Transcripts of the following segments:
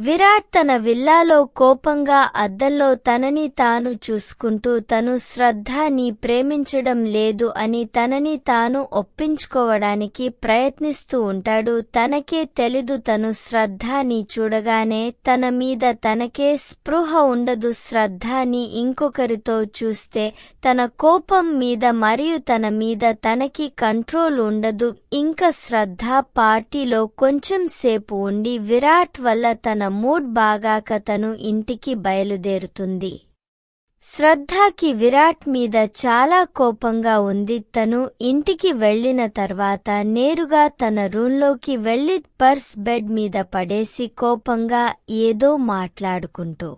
విరాట్ తన విల్లాలో కోపంగా అద్దంలో తనని తాను చూసుకుంటూ తను శ్రద్ధ నీ ప్రేమించడం లేదు అని తనని తాను ఒప్పించుకోవడానికి ప్రయత్నిస్తూ ఉంటాడు. తనకే తెలీదు తను శ్రద్ధ నీ చూడగానే తన మీద తనకే స్పృహ ఉండదు. శ్రద్ధ నీ ఇంకొకరితో చూస్తే తన కోపం మీద మరియు తన మీద తనకి కంట్రోల్ ఉండదు. ఇంకా శ్రద్ధ పార్టీలో కొంచెం సేపు ఉండి విరాట్ వల్ల తన మూడ్ బాగాక తను ఇంటికి బయలుదేరుతుంది. శ్రద్ధకి విరాట్ మీద చాలా కోపంగా ఉంది. తను ఇంటికి వెళ్ళిన తర్వాత నేరుగా తన రూంలోకి వెళ్ళి పర్స్ బెడ్ మీద పడేసి కోపంగా ఏదో మాట్లాడుకుంటూ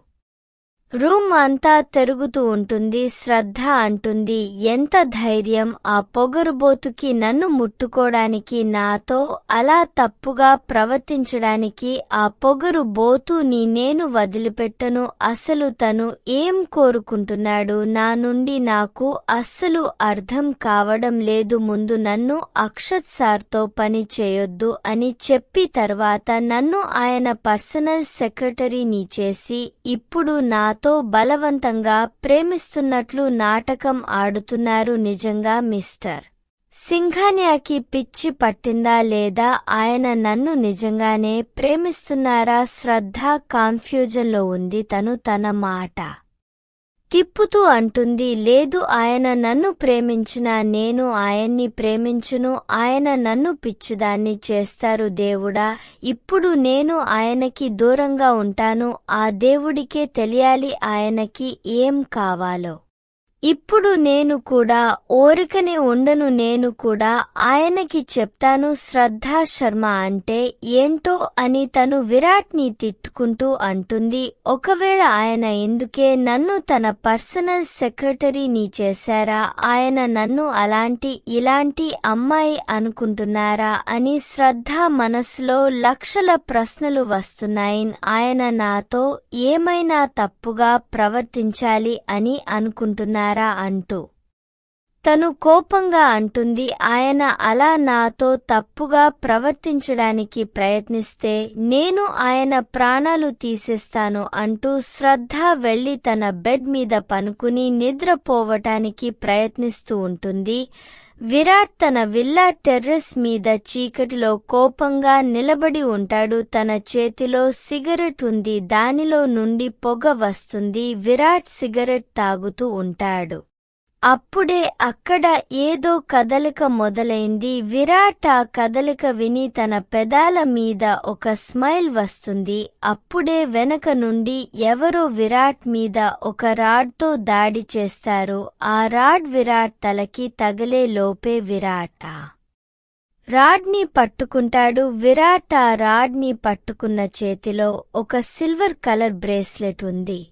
రూమ్ అంతా తిరుగుతూ ఉంటుంది శ్రద్ధ అంటుంది. ఎంత ధైర్యం ఆ పొగరుబోతుకి నన్ను ముట్టుకోడానికి నాతో అలా తప్పుగా ప్రవర్తించడానికి ఆ పొగరు బోతుని నేను వదిలిపెట్టను. అసలు తను ఏం కోరుకుంటున్నాడు? నా నుండి నాకు అస్సలు అర్థం కావడం లేదు. ముందు నన్ను అక్షత్ సార్తో పని చేయొద్దు అని చెప్పి తర్వాత నన్ను ఆయన పర్సనల్ సెక్రటరీని చేసి ఇప్పుడు నాతో బలవంతంగా ప్రేమిస్తున్నట్లు నాటకం ఆడుతున్నారు నిజంగా మిస్టర్. సింఘానియాకి పిచ్చి పట్టిందా లేదా? ఆయన నన్ను నిజంగానే ప్రేమిస్తున్నారా? శ్రద్ధ కాన్ఫ్యూజన్లో ఉంది తను తన మాట. తిప్పుతూ అంటుంది లేదు ఆయన నన్ను ప్రేమించిన నేను ఆయన్ని ప్రేమించును ఆయన నన్ను పిచ్చిదాన్ని చేస్తారు దేవుడా. ఇప్పుడు నేను ఆయనకి దూరంగా ఉంటాను ఆ దేవుడికే తెలియాలి ఆయనకి ఏం కావాలో. ఇప్పుడు నేను కూడా ఓరికనే ఉండను నేను కూడా ఆయనకి చెప్తాను శ్రద్ధా శర్మ అంటే ఏంటో అని తను విరాట్ని తిట్టుకుంటూ అంటుంది. ఒకవేళ ఆయన ఎందుకే నన్ను తన పర్సనల్ సెక్రటరీని చేశారా ఆయన నన్ను అలాంటి ఇలాంటి అమ్మాయి అనుకుంటున్నారా అని శ్రద్ధ మనసులో లక్షల ప్రశ్నలు వస్తున్నాయి. ఆయన నాతో ఏమైనా తప్పుగా ప్రవర్తించాలి అని అనుకుంటున్నారు? అంటూ. తను కోపంగా అంటుంది ఆయన అలా నాతో తప్పుగా ప్రవర్తించడానికి ప్రయత్నిస్తే నేను ఆయన ప్రాణాలు తీసేస్తాను అంటూ శ్రద్ధ వెళ్ళి తన బెడ్ మీద పనుకుని నిద్రపోవటానికి ప్రయత్నిస్తూ ఉంటుంది. విరాట్ తన విల్లా టెర్రస్ మీద చీకటిలో కోపంగా నిలబడి ఉంటాడు. తన చేతిలో సిగరెట్ ఉంది. దానిలో నుండి పొగ వస్తుంది. విరాట్ సిగరెట్ తాగుతూ ఉంటాడు. అప్పుడే అక్కడ ఏదో కదలిక మొదలైంది. విరాట్ ఆ కదలిక విని తన పెదాల మీద ఒక స్మైల్ వస్తుంది. అప్పుడే వెనక నుండి ఎవరో విరాట్ మీద ఒక రాడ్తో దాడి చేస్తారు. ఆ రాడ్ విరాట్ తలకి తగలే లోపే విరాట. రాడ్ని పట్టుకుంటాడు. విరాట్ ఆ రాడ్ని పట్టుకున్న చేతిలో ఒక సిల్వర్ కలర్ బ్రేస్లెట్ ఉంది.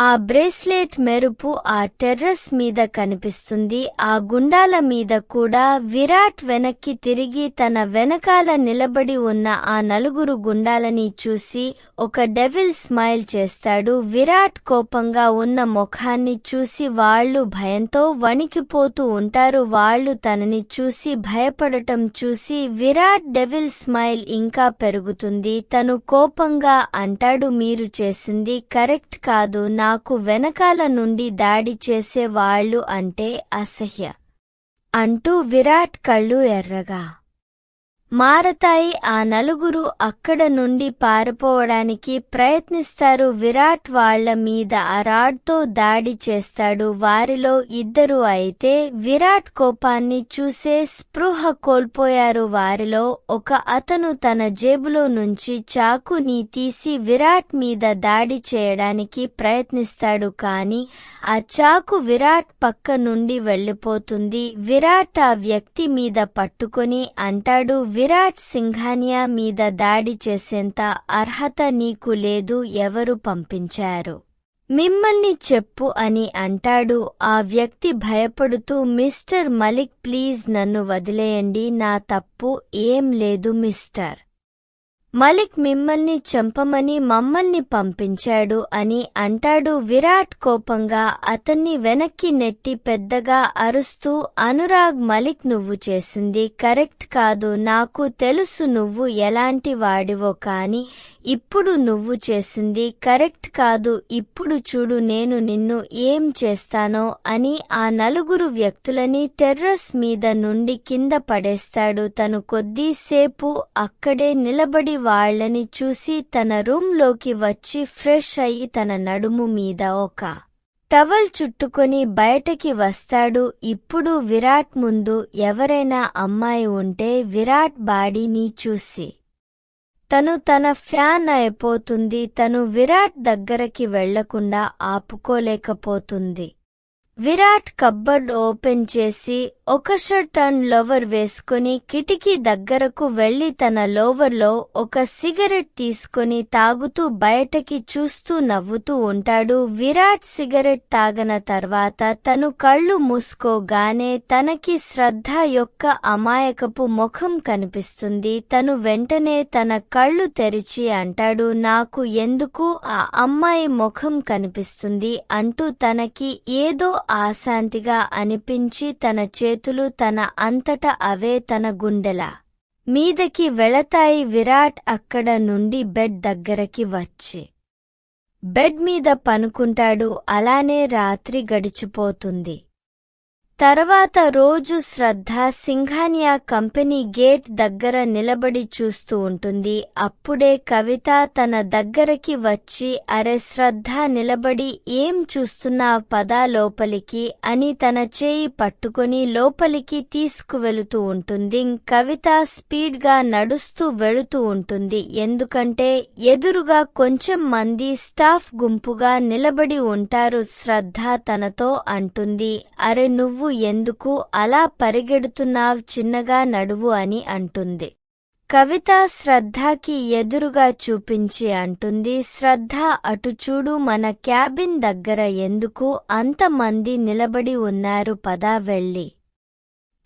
ఆ బ్రేస్లెట్ మెరుపు ఆ టెర్రస్ మీద కనిపిస్తుంది. ఆ గుండాల మీద కూడా విరాట్ వెనక్కి తిరిగి తన వెనకాల నిలబడి ఉన్న ఆ నలుగురు గుండాలని చూసి ఒక డెవిల్ స్మైల్ చేస్తాడు. విరాట్ కోపంగా ఉన్న ముఖాన్ని చూసి వాళ్ళు భయంతో వణికిపోతూ ఉంటారు. వాళ్ళు తనని చూసి భయపడటం చూసి విరాట్ డెవిల్ స్మైల్ ఇంకా పెరుగుతుంది. తను కోపంగా అంటాడు మీరు చేసింది కరెక్ట్ కాదు. నా నాకు వెనకాల నుండి దాడి చేసే వాళ్ళు అంటే అసహ్య. అంటూ విరాట్ కళ్ళు ఎర్రగా. మారతాయి ఆ నలుగురు అక్కడ నుండి పారిపోవడానికి ప్రయత్నిస్తారు. విరాట్ వాళ్ళ మీద అరాడ్తో దాడి చేస్తాడు. వారిలో ఇద్దరు అయితే విరాట్ కోపాన్ని చూసే స్పృహ కోల్పోయారు. వారిలో ఒక అతను తన జేబులో నుంచి చాకుని తీసి విరాట్ మీద దాడి చేయడానికి ప్రయత్నిస్తాడు. కాని ఆ చాకు విరాట్ పక్క నుండి వెళ్ళిపోతుంది విరాట్ ఆ వ్యక్తి మీద పట్టుకొని అంటాడు విరాట్ సింఘానియా మీద దాడి చేసేంత అర్హత నీకు లేదు ఎవరు పంపించారు? మిమ్మల్ని చెప్పు అని అంటాడు. ఆ వ్యక్తి భయపడుతూ మిస్టర్ మలిక్ ప్లీజ్ నన్ను వదిలేయండి నా తప్పు ఏం లేదు మిస్టర్. మలిక్ మిమ్మల్ని చంపమని మమ్మల్ని పంపించాడు అని అంటాడు విరాట్ కోపంగా అతన్ని వెనక్కి నెట్టి పెద్దగా అరుస్తూ అనురాగ్ మలిక్ నువ్వు చేసింది కరెక్ట్ కాదు నాకు తెలుసు నువ్వు ఎలాంటి వాడివో కాని ఇప్పుడు నువ్వు చేసింది కరెక్ట్ కాదు ఇప్పుడు చూడు నేను నిన్ను ఏం చేస్తానో అని ఆ నలుగురు వ్యక్తులని టెర్రస్ మీద నుండి కింద పడేస్తాడు. తను కొద్దిసేపు అక్కడే నిలబడి వాళ్ళని చూసి తన రూంలోకి వచ్చి ఫ్రెష్ అయి తన నడుము మీద ఒక టవల్ చుట్టుకొని బయటకి వస్తాడు. ఇప్పుడు విరాట్ ముందు ఎవరైనా అమ్మాయి ఉంటే విరాట్ బాడీని చూసి. తను తన ఫ్యాన్ అయిపోతుంది. తను విరాట్ దగ్గరకి వెళ్ళకుండా ఆపుకోలేకపోతుంది. విరాట్ కబ్బర్డ్ ఓపెన్ చేసి ఒక షర్ట్ అండ్ లోవర్ వేసుకుని కిటికీ దగ్గరకు వెళ్ళి తన లోవర్లో ఒక సిగరెట్ తీసుకొని తాగుతూ బయటకి చూస్తూ నవ్వుతూ ఉంటాడు. విరాట్ సిగరెట్ తాగన తర్వాత తను కళ్ళు మూసుకోగానే తనకి శ్రద్ధ యొక్క అమాయకపు ముఖం కనిపిస్తుంది. తను వెంటనే తన కళ్ళు తెరిచి అంటాడు నాకు ఎందుకు ఆ అమ్మాయి ముఖం కనిపిస్తుంది? అంటూ తనకి ఏదో ఆశాంతిగా అనిపించి తన చేతులు తన అంతట అవే తన గుండెల. మీదకి వెళతాయి విరాట్ అక్కడ నుండి బెడ్ దగ్గరకి వచ్చి. బెడ్ మీద పనుకుంటాడు అలానే రాత్రి గడిచిపోతుంది. తర్వాత రోజు శ్రద్ధ సింఘానియా కంపెనీ గేట్ దగ్గర నిలబడి చూస్తూ ఉంటుంది. అప్పుడే కవిత తన దగ్గరకి వచ్చి అరే శ్రద్ధ నిలబడి ఏం చూస్తున్నా పదా లోపలికి అని తన చేయి పట్టుకొని లోపలికి తీసుకువెళుతూ ఉంటుంది. కవిత స్పీడ్గా నడుస్తూ వెళుతూ ఉంటుంది. ఎందుకంటే ఎదురుగా కొంచెం మంది స్టాఫ్ గుంపుగా నిలబడి ఉంటారు శ్రద్ధ తనతో అంటుంది. అరే నువ్వు ఎందుకు అలా పరిగెడుతున్నావ్ చిన్నగా నడువు అని అంటుంది. కవిత శ్రద్ధకి ఎదురుగా చూపించి అంటుంది శ్రద్ధ అటు చూడు మన క్యాబిన్ దగ్గర ఎందుకు అంతమంది నిలబడి ఉన్నారు పదా వెళ్ళి.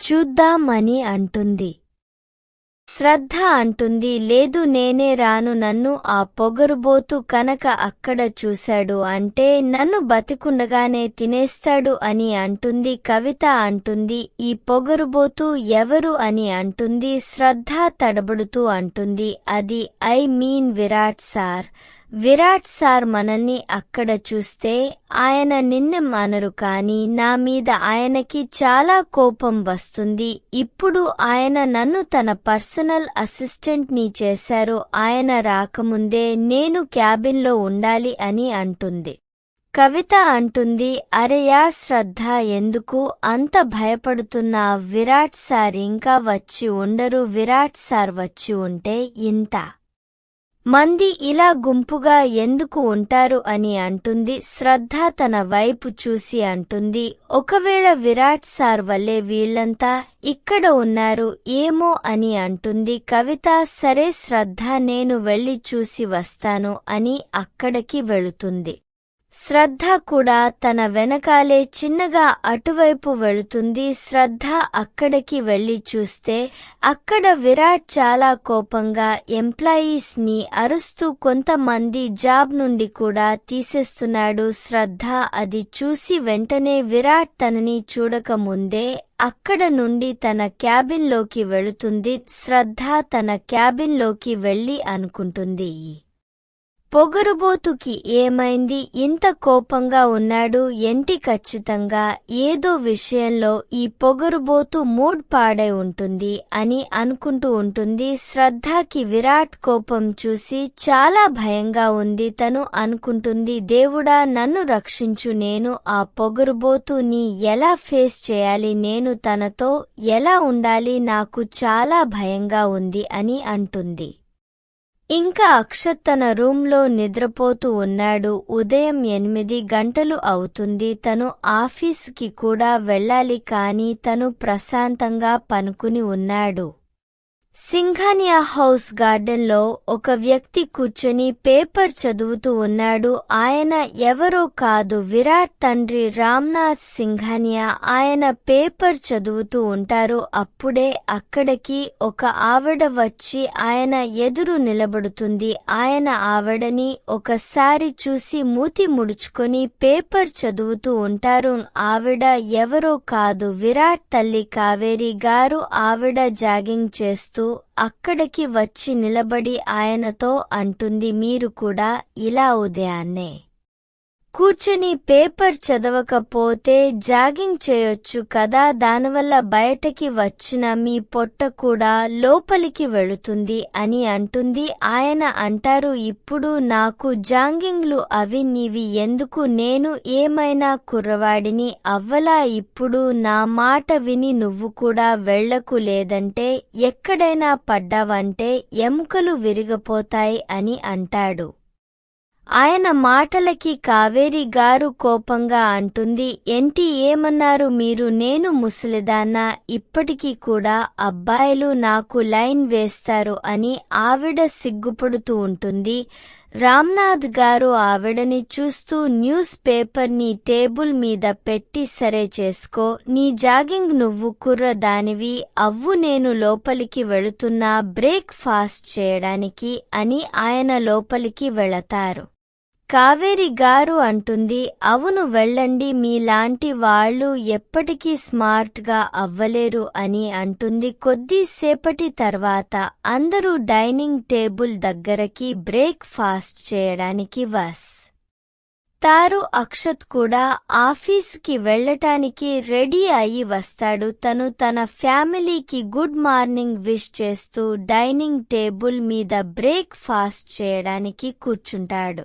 చూద్దామని అంటుంది. శ్రద్ధ అంటుంది లేదు నేనే రాను నన్ను ఆ పొగరుబోతు కనుక అక్కడ చూశాడు అంటే నన్ను బతికుండగానే తినేస్తాడు అని అంటుంది కవిత అంటుంది ఈ పొగరుబోతు ఎవరు అని అంటుంది శ్రద్ధ తడబడుతూ అంటుంది అది I mean Virat sir. Virat sir మనల్ని అక్కడ చూస్తే ఆయన నిన్నెం అనరు కాని నా మీద ఆయనకి చాలా కోపం వస్తుంది. ఇప్పుడు ఆయన నన్ను తన పర్సనల్ అసిస్టెంట్ని చేశారు. ఆయన రాకముందే నేను క్యాబిన్లో ఉండాలి అని అంటుంది. కవిత అంటుంది అరేయా శ్రద్ధ ఎందుకు అంత భయపడుతున్నా విరాట్ సార్? ఇంకా వచ్చి ఉండరు. విరాట్ సార్ వచ్చి ఉంటే ఇంత. మంది ఇలా గుంపుగా ఎందుకు ఉంటారు అని అంటుంది శ్రద్ధ తన వైపు చూసి అంటుంది ఒకవేళ విరాట్ సార్ వల్లే వీళ్ళంతా ఇక్కడ ఉన్నారు ఏమో అని అంటుంది కవిత సరే శ్రద్ధ నేను వెళ్ళి చూసి వస్తాను అని అక్కడికి వెళుతుంది. శ్రద్ధ కూడా తన వెనకాలే చిన్నగా అటువైపు వెళుతుంది. శ్రద్ధ అక్కడికి వెళ్ళి చూస్తే అక్కడ విరాట్ చాలా కోపంగా ఎంప్లాయీస్ని అరుస్తూ కొంతమంది జాబ్ నుండి కూడా తీసేస్తున్నాడు. శ్రద్ధ అది చూసి వెంటనే విరాట్ తనని చూడకముందే అక్కడ నుండి తన క్యాబిన్లోకి వెళుతుంది. శ్రద్ధ తన క్యాబిన్లోకి వెళ్ళి అనుకుంటుంది. ఈ పొగరుబోతుకి ఏమైంది? ఇంత కోపంగా ఉన్నాడు. ఎంటి ఖచ్చితంగా? ఏదో విషయంలో ఈ పొగరుబోతు మూడ్ పాడై ఉంటుంది అని అనుకుంటూ ఉంటుంది. శ్రద్ధకి విరాట్ కోపం చూసి చాలా భయంగా ఉంది. తను అనుకుంటుంది దేవుడా నన్ను రక్షించు. నేను ఆ పొగరుబోతుని ఎలా ఫేస్ చేయాలి? నేను తనతో ఎలా ఉండాలి? నాకు చాలా భయంగా ఉంది అని అంటుంది. ఇంకా అక్షత్ తన రూంలో నిద్రపోతూ ఉన్నాడు. ఉదయం ఎనిమిది గంటలు అవుతుంది. తను ఆఫీసుకి కూడా వెళ్ళాలి కాని తను ప్రశాంతంగా పనుకుని ఉన్నాడు. సింఘానియా హౌస్ గార్డెన్లో ఒక వ్యక్తి కూర్చొని పేపర్ చదువుతూ ఉన్నాడు. ఆయన ఎవరో కాదు. విరాట్ తండ్రి రామ్నాథ్ సింఘానియా ఆయన పేపర్ చదువుతూ ఉంటారు. అప్పుడే అక్కడికి ఒక ఆవిడ వచ్చి ఆయన ఎదురు నిలబడుతుంది. ఆయన ఆవిడని ఒకసారి చూసి మూతి ముడుచుకొని పేపర్ చదువుతూ ఉంటారు. ఆవిడ ఎవరో కాదు. విరాట్ తల్లి కావేరి గారు ఆవిడ జాగింగ్ చేస్తూ అక్కడికి వచ్చి నిలబడి ఆయనతో అంటుంది మీరు కూడా ఇలా ఉదయాన్నే కూర్చుని పేపర్ చదవకపోతే జాగింగ్ చేయొచ్చు కదా దానివల్ల బయటకి వచ్చిన మీ పొట్ట కూడా లోపలికి వెళుతుంది అని అంటుంది. ఆయన అంటారు ఇప్పుడు నాకు జాగింగ్లు అవి నీవి ఎందుకు? నేను ఏమైనా కుర్రవాడిని అవ్వలా? ఇప్పుడు నా మాట విని నువ్వు కూడా వెళ్ళకు లేదంటే ఎక్కడైనా పడ్డావంటే ఎముకలు విరిగపోతాయి అని అంటాడు. ఆయన మాటలకి కావేరి గారు కోపంగా అంటుంది ఏంటి ఏమన్నారు మీరు? నేను ముసలిదానా? ఇప్పటికీ కూడా అబ్బాయిలు నాకు లైన్ వేస్తారు అని ఆవిడ సిగ్గుపడుతూ ఉంటుంది. రామ్నాథ్ గారు ఆవిడని చూస్తూ న్యూస్ పేపర్ని టేబుల్ మీద పెట్టి సరే చేసుకో నీ జాగింగ్ నువ్వు కుర్ర దానివి అవ్వు నేను లోపలికి వెళుతున్నా బ్రేక్ ఫాస్ట్ చేయడానికి అని ఆయన లోపలికి వెళతారు. కావేరి గారు అంటుంది అవును వెళ్ళండి మీలాంటి వాళ్ళు ఎప్పటికీ స్మార్ట్గా అవ్వలేరు అని అంటుంది. కొద్దిసేపటి తర్వాత అందరూ డైనింగ్ టేబుల్ దగ్గరకి బ్రేక్ ఫాస్ట్ చేయడానికి వస్ తారు అక్షత్ కూడా ఆఫీసుకి వెళ్ళటానికి రెడీ అయి వస్తాడు. తను తన ఫ్యామిలీకి గుడ్ మార్నింగ్ విష్ చేస్తూ డైనింగ్ టేబుల్ మీద బ్రేక్ ఫాస్ట్ చేయడానికి కూర్చుంటాడు.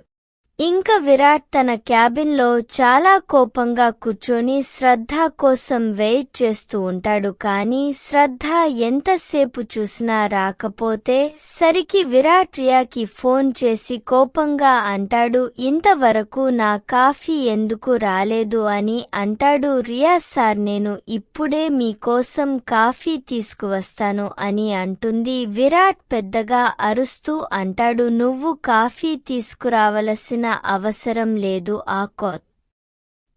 ఇంకా విరాట్ తన క్యాబిన్లో చాలా కోపంగా కూర్చొని శ్రద్ధ కోసం వెయిట్ చేస్తూ ఉంటాడు. కానీ శ్రద్ధ ఎంతసేపు చూసినా రాకపోతే సరికి విరాట్ రియాకి ఫోన్ చేసి కోపంగా అంటాడు ఇంతవరకు నా కాఫీ ఎందుకు రాలేదు? అని అంటాడు రియా సార్ నేను ఇప్పుడే మీకోసం కాఫీ తీసుకువస్తాను అని అంటుంది. విరాట్ పెద్దగా అరుస్తూ అంటాడు నువ్వు కాఫీ తీసుకురావలసిన అవసరం లేదు ఆ కొత్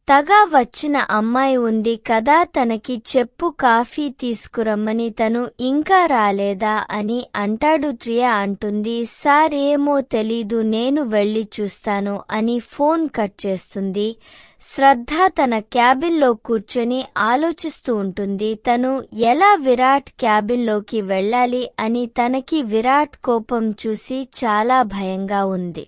తగా వచ్చిన అమ్మాయి ఉంది కదా తనకి చెప్పు కాఫీ తీసుకురమ్మని తను ఇంకా రాలేదా అని అంటాడు ట్రియా అంటుంది. సార్ ఏమో తెలీదు నేను వెళ్ళి చూస్తాను అని ఫోన్ కట్ చేస్తుంది. శ్రద్ధ తన క్యాబిన్లో కూర్చొని ఆలోచిస్తూ ఉంటుంది. తను ఎలా విరాట్ క్యాబిన్లోకి వెళ్ళాలి అని తనకి విరాట్ కోపం చూసి చాలా భయంగా ఉంది.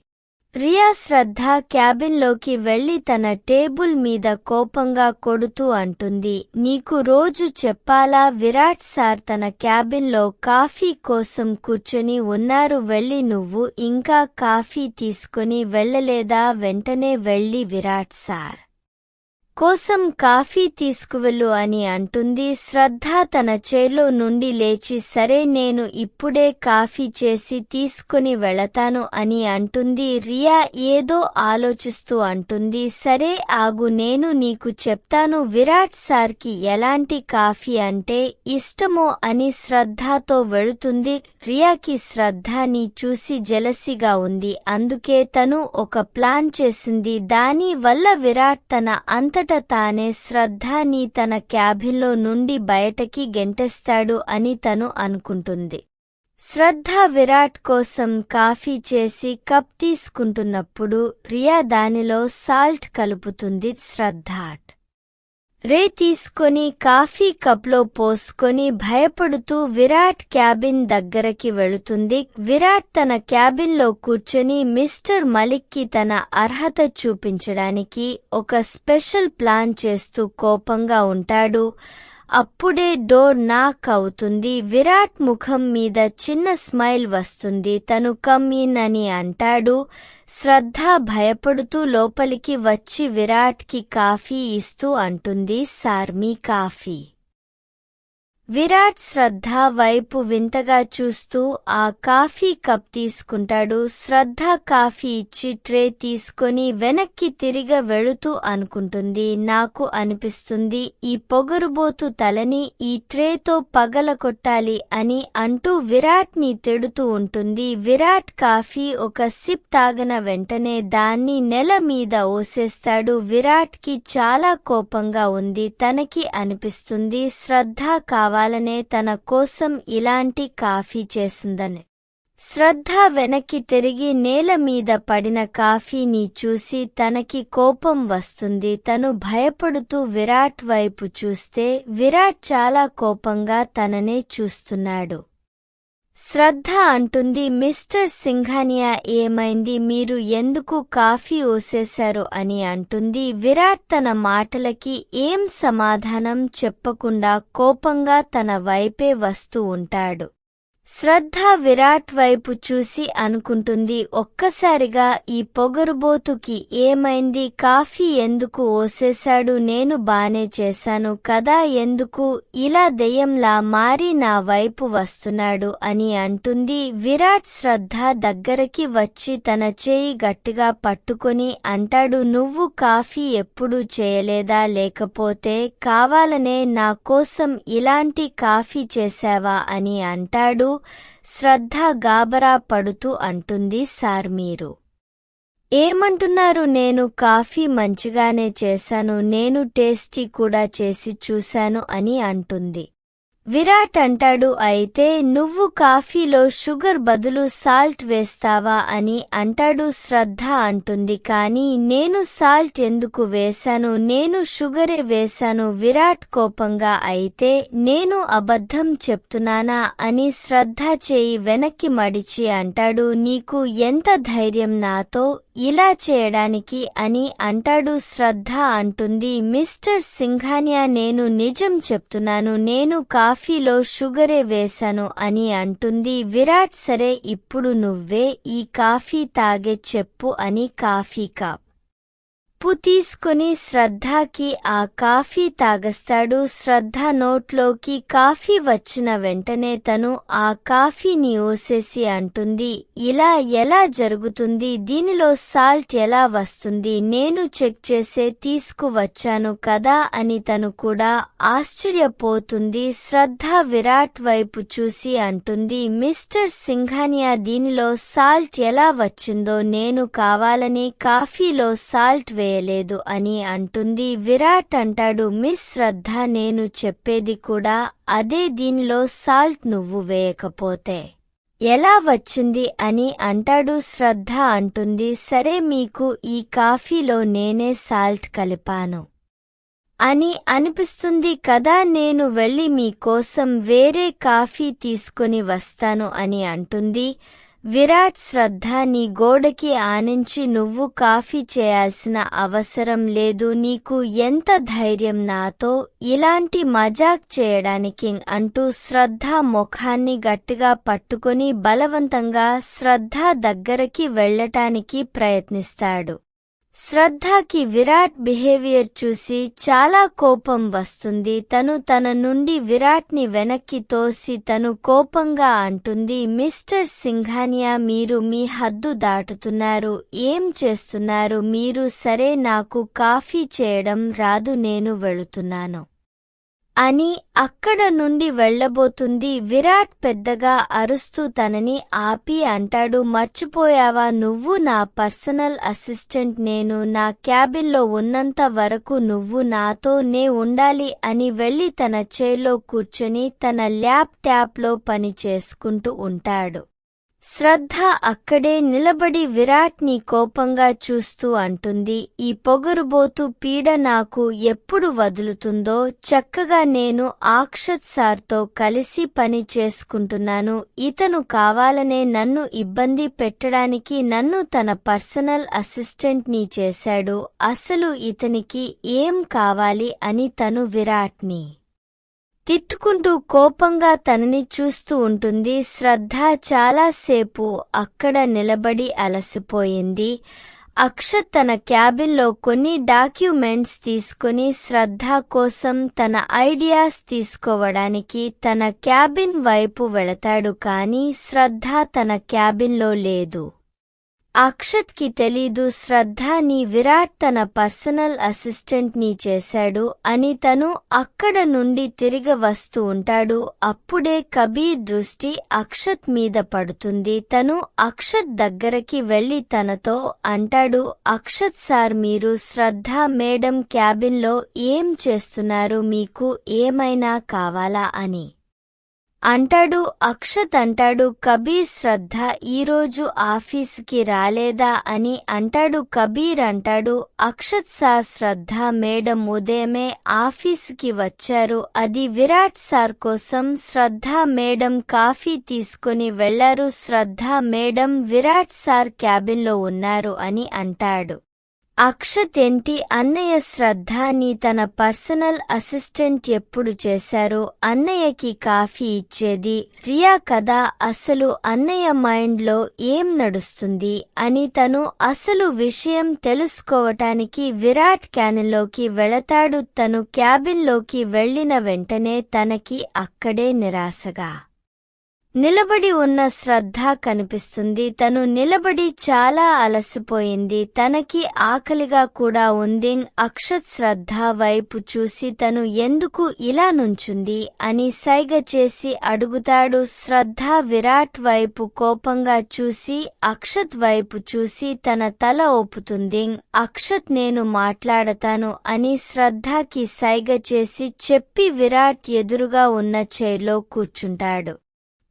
రియా శ్రద్ధ క్యాబిన్లోకి వెళ్ళి తన టేబుల్ మీద కోపంగా కొడుతూ అంటుంది నీకు రోజు చెప్పాలా విరాట్ సార్ తన క్యాబిన్లో కాఫీ కోసం కూర్చొని ఉన్నారు వెళ్ళి నువ్వు ఇంకా కాఫీ తీసుకుని వెళ్ళలేదా? వెంటనే వెళ్ళి విరాట్ సార్. కోసం కాఫీ తీసుకువెళ్ళు అని అంటుంది. శ్రద్ధ తన చేలో నుండి లేచి సరే నేను ఇప్పుడే కాఫీ చేసి తీసుకుని వెళతాను అని అంటుంది. రియా ఏదో ఆలోచిస్తూ అంటుంది. సరే ఆగు నేను నీకు చెప్తాను. విరాట్ సార్కి ఎలాంటి కాఫీ అంటే ఇష్టమో అని శ్రద్ధతో వెళుతుంది. రియాకి శ్రద్ధని చూసి జలసిగా ఉంది. అందుకే తను ఒక ప్లాన్ చేసింది. దాని వల్ల విరాట్ తన అంత అంతట తానే శ్రద్ధాని తన క్యాబిన్లో నుండి బయటకి గెంటేస్తాడు అని తను అనుకుంటుంది. శ్రద్ధ విరాట్ కోసం కాఫీ చేసి కప్ తీసుకుంటున్నప్పుడు రియా దానిలో సాల్ట్ కలుపుతుంది శ్రద్ధ. రే తీసుకొని కాఫీ కప్లో పోసుకొని భయపడుతూ విరాట్ క్యాబిన్ దగ్గరకి వెళుతుంది. విరాట్ తన క్యాబిన్లో కూర్చొని మిస్టర్ మలిక్కి తన అర్హత చూపించడానికి ఒక స్పెషల్ ప్లాన్ చేస్తూ కోపంగా ఉంటాడు. అప్పుడే డోర్ నాక్ అవుతుంది. విరాట్ ముఖం మీద చిన్న స్మైల్ వస్తుంది. తను కమ్ ఇన్ అని అంటాడు. శ్రద్ధ భయపడుతూ లోపలికి వచ్చి విరాట్కి కాఫీ ఇస్తూ అంటుంది. సార్ మీ కాఫీ. విరాట్ శ్రద్ధ వైపు వింతగా చూస్తూ ఆ కాఫీ కప్ తీసుకుంటాడు. శ్రద్ధ కాఫీ ఇచ్చి ట్రే తీసుకొని వెనక్కి తిరిగ వెళుతూ అనుకుంటుంది. నాకు అనిపిస్తుంది ఈ పొగరుబోతు తలని ఈ ట్రేతో పగలకొట్టాలి అని అంటూ విరాట్ని తిడుతూ ఉంటుంది. విరాట్ కాఫీ ఒక సిప్ తాగిన వెంటనే దాన్ని నెల మీద ఓసేస్తాడు. విరాట్కి చాలా కోపంగా ఉంది. తనకి అనిపిస్తుంది శ్రద్ధ కావాలనే తన కోసం ఇలాంటి కాఫీ చేసిందని. శ్రద్ధ వెనక్కి తిరిగి నేల మీద పడిన కాఫీని చూసి తనకి కోపం వస్తుంది. తను భయపడుతూ విరాట్ వైపు చూస్తే విరాట్ చాలా కోపంగా తననే చూస్తున్నాడు. శ్రద్ధ అంటుంది మిస్టర్ సింఘానియా ఏమైంది? మీరు ఎందుకు కాఫీ ఓసేశారు అని అంటుంది విరాట్ తన మాటలకి ఏం సమాధానం చెప్పకుండా కోపంగా తన వైపే వస్తూ ఉంటాడు. శ్రద్ధ విరాట్ వైపు చూసి అనుకుంటుంది. ఒక్కసారిగా ఈ పొగరుబోతుకి ఏమైంది? కాఫీ ఎందుకు ఓసేశాడు? నేను బానే చేశాను కదా ఎందుకు? ఇలా దెయ్యంలా మారి నా వైపు వస్తున్నాడు అని అంటుంది. విరాట్ శ్రద్ధ దగ్గరకి వచ్చి తన చేయి గట్టిగా పట్టుకొని అంటాడు నువ్వు కాఫీ ఎప్పుడూ చేయలేదా? లేకపోతే కావాలనే నా కోసం ఇలాంటి కాఫీ చేశావా? అని అంటాడు. శ్రద్ధ గాబరా పడుతూ అంటుంది సార్ మీరు. ఏమంటున్నారు? నేను కాఫీ మంచిగానే చేశాను నేను టేస్టీ కూడా చేసి చూశాను అని అంటుంది. విరాట్ అంటాడు అయితే నువ్వు కాఫీలో షుగర్ బదులు సాల్ట్ వేస్తావా? అని అంటాడు శ్రద్ధ అంటుంది కానీ నేను సాల్ట్ ఎందుకు వేశాను? నేను షుగరే వేశాను. విరాట్ కోపంగా అయితే నేను అబద్ధం చెప్తున్నానా? అని శ్రద్ధ చేయి వెనక్కి మడిచి అంటాడు నీకు ఎంత ధైర్యం నాతో? ఇలా చేయడానికి అని అంటాడు శ్రద్ధ అంటుంది. మిస్టర్ సింఘానియా నేను నిజం చెప్తున్నాను నేను కాఫీలో షుగరే వేశాను అని అంటుంది. విరాట్ సరే ఇప్పుడు నువ్వే ఈ కాఫీ తాగే చెప్పు అని కాఫీ కాప్. ఉప్పు తీసుకుని శ్రద్ధకి ఆ కాఫీ తాగస్తాడు. శ్రద్ధ నోట్లోకి కాఫీ వచ్చిన వెంటనే తను ఆ కాఫీని ఓసేసి అంటుంది ఇలా ఎలా జరుగుతుంది? దీనిలో సాల్ట్ ఎలా వస్తుంది? నేను చెక్ చేసే తీసుకువచ్చాను కదా అని తను కూడా ఆశ్చర్యపోతుంది. శ్రద్ధ విరాట్ వైపు చూసి అంటుంది మిస్టర్ సింఘానియా దీనిలో సాల్ట్ ఎలా వచ్చిందో? నేను కావాలని కాఫీలో సాల్ట్ చేయలేదు అని అంటుంది విరాట్ అంటాడు మిస్ శ్రద్ధ నేను చెప్పేది కూడా అదే దీనిలో సాల్ట్ నువ్వు వేయకపోతే ఎలా వచ్చింది అని అంటాడు శ్రద్ధ అంటుంది సరే మీకు ఈ కాఫీలో నేనే సాల్ట్ కలిపాను అని అనిపిస్తుంది కదా నేను వెళ్ళి మీకోసం వేరే కాఫీ తీసుకుని వస్తాను అని అంటుంది విరాట్ శ్రద్ధ నీ గోడకి ఆనించి నువ్వు కాఫీ చేయాల్సిన అవసరం లేదు. నీకు ఎంత ధైర్యం నాతో? ఇలాంటి మజాక్ చేయడానికి అంటూ శ్రద్ధ ముఖాన్ని గట్టిగా పట్టుకొని బలవంతంగా శ్రద్ధ దగ్గరకి వెళ్ళటానికి ప్రయత్నిస్తాడు. శ్రద్ధకి విరాట్ బిహేవియర్ చూసి చాలా కోపం వస్తుంది. తను తన నుండి విరాట్ని వెనక్కి తోసి తను కోపంగా అంటుంది మిస్టర్ సింఘానియా మీరు మీ హద్దు దాటుతున్నారు ఏం చేస్తున్నారు మీరు సరే నాకు కాఫీ చేయడం రాదు నేను వెళుతున్నాను. అని అక్కడ నుండి వెళ్ళబోతుంది విరాట్ పెద్దగా అరుస్తూ తనని ఆపి అంటాడు మర్చిపోయావా నువ్వు నా పర్సనల్ అసిస్టెంట్? నేను నా క్యాబిన్లో ఉన్నంత వరకు నువ్వు నాతో నే ఉండాలి అని వెళ్ళి తన చేలో కూర్చొని తన ల్యాప్ ట్యాప్లో పని చేసుకుంటూ ఉంటాడు. శ్రద్ధ అక్కడే నిలబడి విరాట్ని కోపంగా చూస్తూ అంటుంది. ఈ పొగరుబోతు పీడ నాకు ఎప్పుడు వదులుతుందో చక్కగా నేను ఆక్షత్ సార్తో కలిసి పని చేసుకుంటున్నాను. ఇతను కావాలనే నన్ను ఇబ్బంది పెట్టడానికి నన్ను తన పర్సనల్ అసిస్టెంట్ని చేశాడు. అసలు ఇతనికి ఏం కావాలి అని తను విరాట్ని తిట్టుకుంటూ కోపంగా తనని చూస్తూ ఉంటుంది. శ్రద్ధ చాలాసేపు అక్కడ నిలబడి అలసిపోయింది. అక్షత్ తన క్యాబిన్లో కొన్ని డాక్యుమెంట్స్ తీసుకుని శ్రద్ధ కోసం తన ఐడియాస్ తీసుకోవడానికి తన క్యాబిన్ వైపు వెళతాడు కానీ శ్రద్ధ తన క్యాబిన్లో లేదు. అక్షత్కి తెలీదు శ్రద్ధ నీ విరాట్ తన పర్సనల్ అసిస్టెంట్ని చేశాడు అని తను అక్కడ నుండి తిరిగి వస్తూ ఉంటాడు. అప్పుడే కబీర్ దృష్టి అక్షత్ మీద పడుతుంది. తను అక్షత్ దగ్గరకి వెళ్ళి తనతో అంటాడు అక్షత్ సార్ మీరు శ్రద్ధ మేడం క్యాబిన్లో ఏం చేస్తున్నారు? మీకు ఏమైనా కావాలా? అని. అంటాడు అక్షత్ అంటాడు కబీర్ శ్రద్ధ ఈరోజు ఆఫీసుకి రాలేదా అని అంటాడు కబీర్ అంటాడు అక్షత్ సార్ శ్రద్ధ మేడం ఉదయమే ఆఫీసుకి వచ్చారు అది విరాట్ సార్ కోసం శ్రద్ధ మేడం కాఫీ తీసుకుని వెళ్ళారు శ్రద్ధ మేడం విరాట్ సార్ క్యాబిన్లో ఉన్నారు అని అంటాడు. అక్షతెంటి అన్నయ్య శ్రద్ధాని తన పర్సనల్ అసిస్టెంట్ ఎప్పుడు చేశారో అన్నయ్యకి కాఫీ ఇచ్చేది రియా కదా అసలు అన్నయ్య మైండ్లో ఏం నడుస్తుంది అని తను అసలు విషయం తెలుసుకోవటానికి విరాట్ క్యానెల్లోకి వెళతాడు తను క్యాబిన్లోకి వెళ్ళిన వెంటనే తనకి అక్కడే నిరాశగా. నిలబడి ఉన్న శ్రద్ధ కనిపిస్తుంది. తను నిలబడి చాలా అలసిపోయింది. తనకి ఆకలిగా కూడా ఉంది. అక్షత్ శ్రద్ధ వైపు చూసి తను ఎందుకు ఇలా నుంచుంది అని సైగ చేసి అడుగుతాడు. శ్రద్ధ విరాట్ వైపు కోపంగా చూసి అక్షత్ వైపు చూసి తన తల ఒప్పుతుంది అక్షత్ నేను మాట్లాడతాను అని శ్రద్ధకి సైగ చేసి చెప్పి విరాట్ ఎదురుగా ఉన్న చైర్లో కూర్చుంటాడు.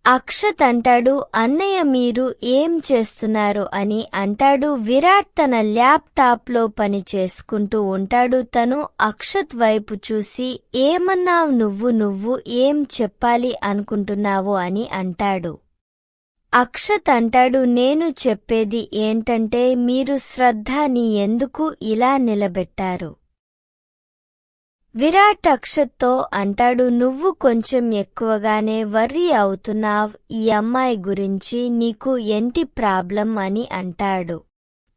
అక్షత్ అంటాడు అన్నయ్య మీరు ఏం చేస్తున్నారు? అని అంటాడు. విరాట్ తన ల్యాప్టాప్లో పని చేసుకుంటూ ఉంటాడు. తను అక్షత్ వైపు చూసి ఏమన్నావు నువ్వు? నువ్వు ఏం చెప్పాలి అనుకుంటున్నావు? అని అంటాడు. అక్షత్ అంటాడు నేను చెప్పేది ఏంటంటే మీరు శ్రద్ధని ఎందుకు ఇలా నిలబెట్టారు? విరాట్ అక్షత్తో అంటాడు నువ్వు కొంచెం ఎక్కువగానే వర్రీ అవుతున్నావ్ ఈ అమ్మాయి గురించి నీకు ఎంటి ప్రాబ్లం అని అంటాడు.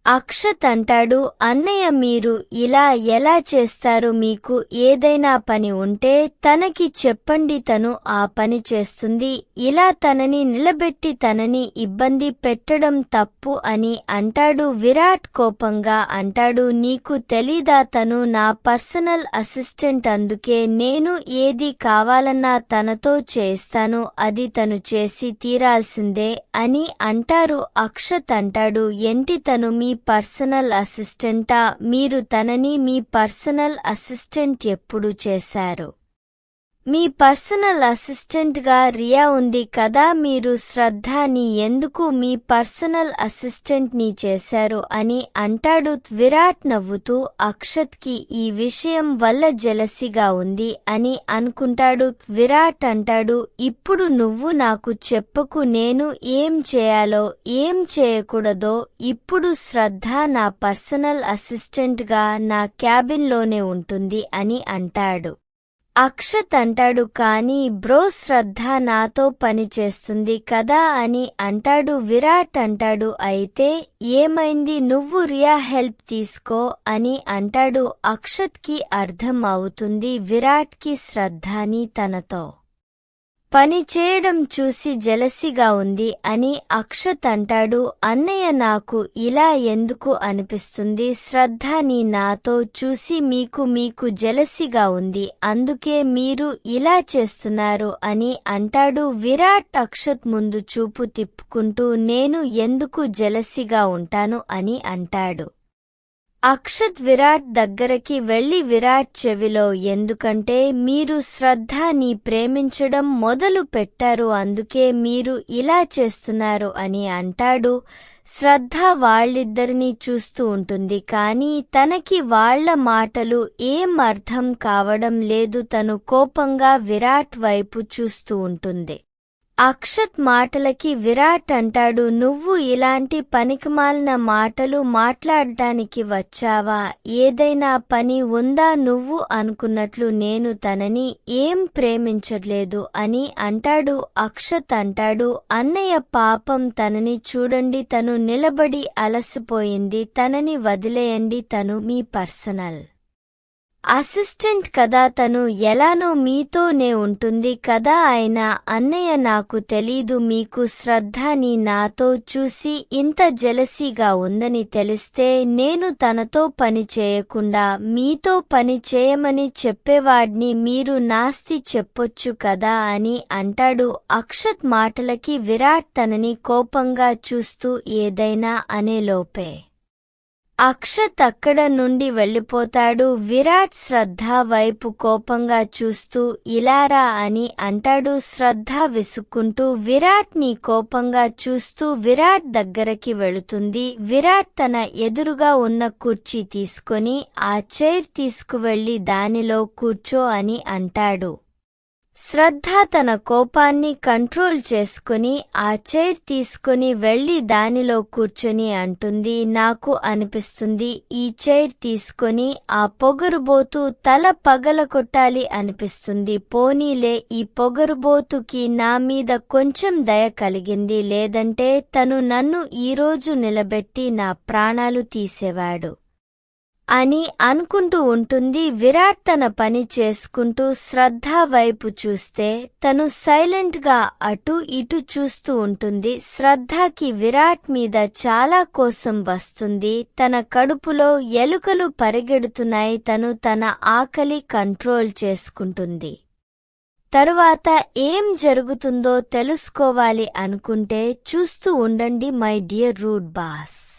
అక్షత్ అంటాడు అన్నయ్య మీరు ఇలా ఎలా చేస్తారు మీకు ఏదైనా పని ఉంటే తనకి చెప్పండి తను ఆ పని చేస్తుంది. ఇలా తనని నిలబెట్టి తనని ఇబ్బంది పెట్టడం తప్పు అని అంటాడు విరాట్ కోపంగా అంటాడు నీకు తెలీదా తను నా పర్సనల్ అసిస్టెంట్ అందుకే నేను ఏది కావాలన్నా తనతో చేస్తాను అది తను చేసి తీరాల్సిందే అని అంటారు అక్షత్ అంటాడు ఎంటి తను మీ పర్సనల్ అసిస్టెంటా? మీరు తనని మీ పర్సనల్ అసిస్టెంట్ ఎప్పుడు చేశారు? మీ పర్సనల్ అసిస్టెంట్గా రియా ఉంది కదా మీరు శ్రద్ధని ఎందుకు మీ పర్సనల్ అసిస్టెంట్ని చేశారు అని అంటాడు విరాట్ నవ్వుతూ అక్షత్కి ఈ విషయం వల్ల జలసిగా ఉంది అని అనుకుంటాడు విరాట్ అంటాడు ఇప్పుడు నువ్వు నాకు చెప్పకు నేను ఏం చేయాలో ఏం చేయకూడదో ఇప్పుడు శ్రద్ధ నా పర్సనల్ అసిస్టెంట్గా నా క్యాబిన్లోనే ఉంటుంది అని అంటాడు. అక్షత్ అంటాడు కానీ బ్రో శ్రద్ధ నాతో పని చేస్తుంది కదా అని అంటాడు విరాట్ అంటాడు అయితే ఏమైంది నువ్వు రియా హెల్ప్ తీసుకో అని అంటాడు అక్షత్కి అర్థం అవుతుంది విరాట్కి శ్రద్ధని తనతో. పని చేయడం చూసి జలసిగా ఉంది అని అక్షత్ అంటాడు అన్నయ్య నాకు ఇలా ఎందుకు అనిపిస్తుంది? శ్రద్ధ నీ నాతో చూసి మీకు మీకు జలసిగా ఉంది అందుకే మీరు ఇలా చేస్తున్నారు అని అంటాడు. విరాట్ అక్షత్ ముందు చూపు తిప్పుకుంటూ నేను ఎందుకు జలసిగా ఉంటాను అని అంటాడు. అక్షత్ విరాట్ దగ్గరకి వెళ్ళి విరాట్ చెవిలో ఎందుకంటే మీరు శ్రద్ధని ప్రేమించడం మొదలు పెట్టారు అందుకే మీరు ఇలా చేస్తున్నారు అని అంటాడు. శ్రద్ధ వాళ్ళిద్దరినీ చూస్తూ ఉంటుంది కానీ తనకి వాళ్ళ మాటలు ఏం అర్థం కావడం లేదు. తను కోపంగా విరాట్ వైపు చూస్తూ ఉంటుంది. అక్షత్ మాటలకి విరాట్ అంటాడు నువ్వు ఇలాంటి పనికిమాలిన మాటలు మాట్లాడటానికి వచ్చావా? ఏదైనా పని ఉందా నువ్వు అనుకున్నట్లు నేను తనని ఏం ప్రేమించట్లేదు అని అంటాడు అక్షత్ అంటాడు అన్నయ్య పాపం తనని చూడండి తను నిలబడి అలసిపోయింది తనని వదిలేయండి తను మీ పర్సనల్. అసిస్టెంట్ కదా తను ఎలానో మీతోనే ఉంటుంది కదా ఆయన అన్నయ్య నాకు తెలీదు మీకు శ్రద్ధని నాతో చూసి ఇంత జెలసీగా ఉందని తెలిస్తే నేను తనతో పని చేయకుండా మీతో పని చేయమని చెప్పేవాడ్ని మీరు నాస్తి చెప్పొచ్చు కదా అని అంటాడు. అక్షత్ మాటలకి విరాట్ తనని కోపంగా చూస్తూ ఏదైనా అనేలోపే అక్షత్ అక్కడ నుండి వెళ్ళిపోతాడు. విరాట్ శ్రద్ధ వైపు కోపంగా చూస్తూ ఇలారా అని అంటాడు. శ్రద్ధ విసుక్కుంటూ విరాట్ని కోపంగా చూస్తూ విరాట్ దగ్గరకి వెళుతుంది. విరాట్ తన ఎదురుగా ఉన్న కుర్చీ తీసుకొని ఆ చైర్ తీసుకువెళ్ళి దానిలో కూర్చో అని అంటాడు. శ్రద్ధ తన కోపాన్ని కంట్రోల్ చేసుకుని ఆ చైర్ తీసుకుని వెళ్ళి దానిలో కూర్చొని అంటుంది. నాకు అనిపిస్తుంది ఈ చైర్ తీసుకొని ఆ పొగరుబోతు తల పగలకొట్టాలి అనిపిస్తుంది. పోనీలే ఈ పొగరుబోతుకి నా మీద కొంచెం దయ కలిగింది. లేదంటే తను నన్ను ఈరోజు నిలబెట్టి నా ప్రాణాలు తీసేవాడు. అని అనుకుంటూ ఉంటుంది. విరాట్ తన పని చేసుకుంటూ శ్రద్ధ వైపు చూస్తే తను సైలెంట్గా అటు ఇటు చూస్తూ ఉంటుంది. శ్రద్ధకి విరాట్ మీద చాలా కోసం వస్తుంది. తన కడుపులో ఎలుకలు పరిగెడుతున్నాయి. తను తన ఆకలి కంట్రోల్ చేసుకుంటుంది. తరువాత ఏం జరుగుతుందో తెలుసుకోవాలి అనుకుంటే చూస్తూ ఉండండి మై డియర్ రూడ్ బాస్.